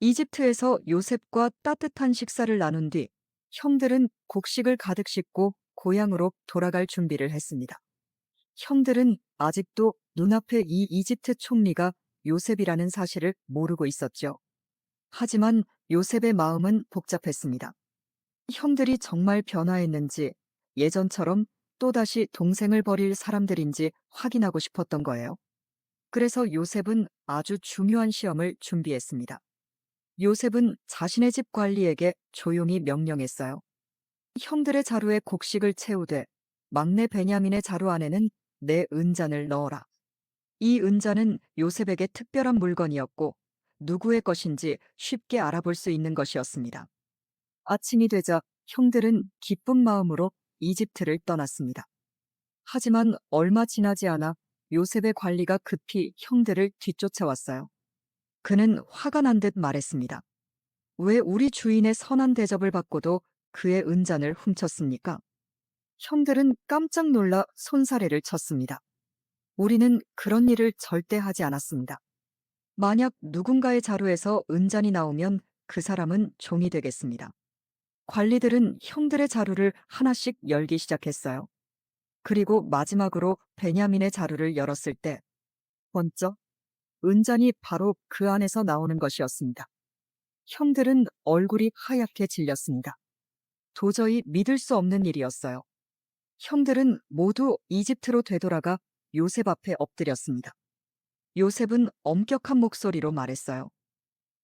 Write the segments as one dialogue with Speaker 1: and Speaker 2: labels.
Speaker 1: 이집트에서 요셉과 따뜻한 식사를 나눈 뒤 형들은 곡식을 가득 싣고 고향으로 돌아갈 준비를 했습니다. 형들은 아직도 눈앞에 이 이집트 총리가 요셉이라는 사실을 모르고 있었죠. 하지만 요셉의 마음은 복잡했습니다. 형들이 정말 변화했는지 예전처럼 또다시 동생을 버릴 사람들인지 확인하고 싶었던 거예요. 그래서 요셉은 아주 중요한 시험을 준비했습니다. 요셉은 자신의 집 관리에게 조용히 명령했어요. 형들의 자루에 곡식을 채우되 막내 베냐민의 자루 안에는 내 은잔을 넣어라. 이 은잔은 요셉에게 특별한 물건이었고 누구의 것인지 쉽게 알아볼 수 있는 것이었습니다. 아침이 되자 형들은 기쁜 마음으로 이집트를 떠났습니다. 하지만 얼마 지나지 않아 요셉의 관리가 급히 형들을 뒤쫓아왔어요. 그는 화가 난 듯 말했습니다. 왜 우리 주인의 선한 대접을 받고도 그의 은잔을 훔쳤습니까? 형들은 깜짝 놀라 손사래를 쳤습니다. 우리는 그런 일을 절대 하지 않았습니다. 만약 누군가의 자루에서 은잔이 나오면 그 사람은 종이 되겠습니다. 관리들은 형들의 자루를 하나씩 열기 시작했어요. 그리고 마지막으로 베냐민의 자루를 열었을 때 번쩍 은잔이 바로 그 안에서 나오는 것이었습니다. 형들은 얼굴이 하얗게 질렸습니다. 도저히 믿을 수 없는 일이었어요. 형들은 모두 이집트로 되돌아가 요셉 앞에 엎드렸습니다. 요셉은 엄격한 목소리로 말했어요.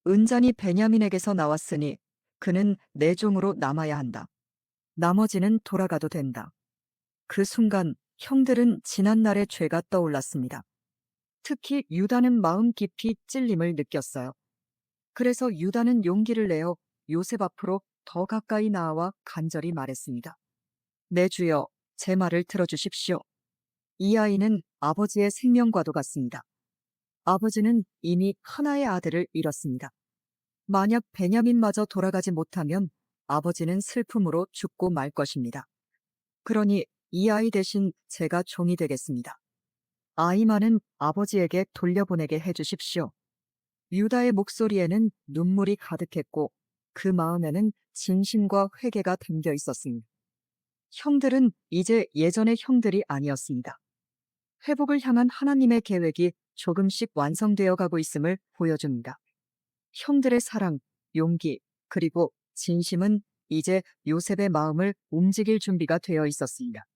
Speaker 1: 은잔이 베냐민에게서 나왔으니 그는 내 종으로 남아야 한다. 나머지는 돌아가도 된다. 그 순간 형들은 지난날의 죄가 떠올랐습니다. 특히 유다는 마음 깊이 찔림을 느꼈어요. 그래서 유다는 용기를 내어 요셉 앞으로 더 가까이 나와 간절히 말했습니다. 내 주여, 제 말을 들어주십시오. 이 아이는 아버지의 생명과도 같습니다. 아버지는 이미 하나의 아들을 잃었습니다. 만약 베냐민마저 돌아가지 못하면 아버지는 슬픔으로 죽고 말 것입니다. 그러니 이 아이 대신 제가 종이 되겠습니다. 아이만은 아버지에게 돌려보내게 해주십시오. 유다의 목소리에는 눈물이 가득했고 그 마음에는 진심과 회개가 담겨 있었습니다. 형들은 이제 예전의 형들이 아니었습니다. 회복을 향한 하나님의 계획이 조금씩 완성되어 가고 있음을 보여줍니다. 형들의 사랑, 용기, 그리고 진심은 이제 요셉의 마음을 움직일 준비가 되어 있었습니다.